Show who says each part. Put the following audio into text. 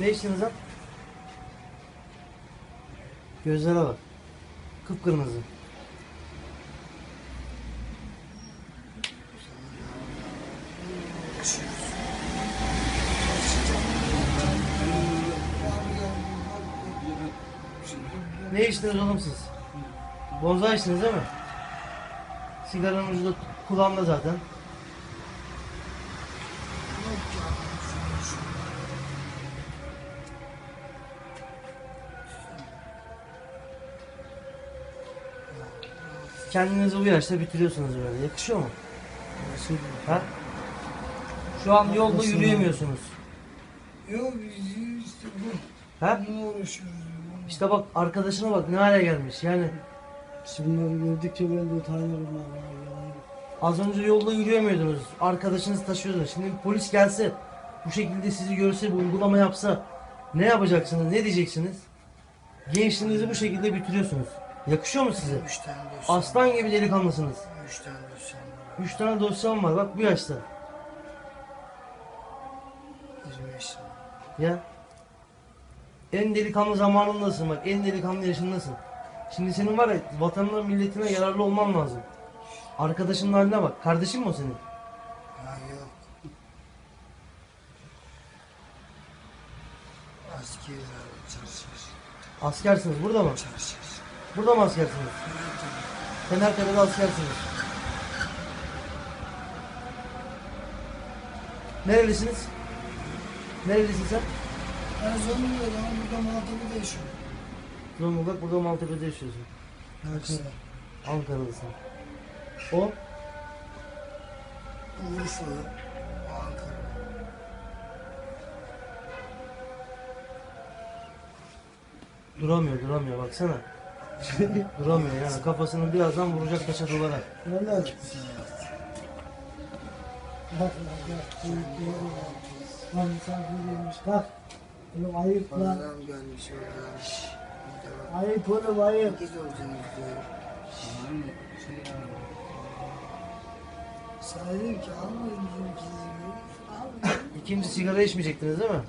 Speaker 1: Ne içtiniz lan? Gözlere bak. Kıpkırmızı. Ne içtiniz oğlum siz? Bonza içtiniz değil mi? Sigaranın ucu da kulağımda zaten. Kendinizi bu yaşta bitiriyorsunuz böyle. Yakışıyor mu? Ha? Şu an yolda yürüyemiyorsunuz.
Speaker 2: Yok biz işte bu.
Speaker 1: Ha?
Speaker 2: Bununla uğraşıyoruz.
Speaker 1: İşte bak arkadaşına bak ne hale gelmiş. Yani
Speaker 2: Bunları gördükçe ben de utanıyorum vallahi.
Speaker 1: az önce yolda yürüyemiyordunuz. Arkadaşınızı taşıyordunuz. Şimdi bir polis gelse bu şekilde sizi görse bir uygulama yapsa ne yapacaksınız? Ne diyeceksiniz? Gençliğinizi bu şekilde bitiriyorsunuz. Yakışıyor mu size?
Speaker 2: Üç tane dosyam.
Speaker 1: Aslan gibi delikanlısınız.
Speaker 2: Üç tane dosyam var.
Speaker 1: Üç tane dosyam var bak bu yaşta.
Speaker 2: 25 sene.
Speaker 1: Ya. En delikanlı zamanındasın bak. En delikanlı yaşındasın. Şimdi senin var ya vatanına milletine yararlı olman lazım. Arkadaşının haline bak. Kardeşin mi o senin?
Speaker 2: Ha yok. Askeri çalışır.
Speaker 1: Askersiniz. Burada mı?
Speaker 2: Çalışır.
Speaker 1: Burada mı askersiniz? Fenerkale'de askersiniz. Nerelisiniz? Nerelisin sen?
Speaker 2: Ben Zonguldak'ta ama burada Maltepe'de yaşıyorum.
Speaker 1: Zonguldak, burada Maltepe'de yaşıyorsun.
Speaker 2: Ankara.
Speaker 1: Ankaralısın. O?
Speaker 2: Urfa. Ankara.
Speaker 1: Duramıyor, duramıyor baksana. Duramıyor yani kafasını birazdan vuracak taşa duvara.
Speaker 2: Öyle açmışsın ya. Bak bak bak. Lan. Bak. Oğlum ayıp lan.
Speaker 3: Adam gelmiş oradan.
Speaker 2: Ayıp oğlum ayıp.
Speaker 3: Git
Speaker 2: ki almayın bizim kızı. Almayın.
Speaker 1: İkinci sigara içmeyecektiniz değil mi?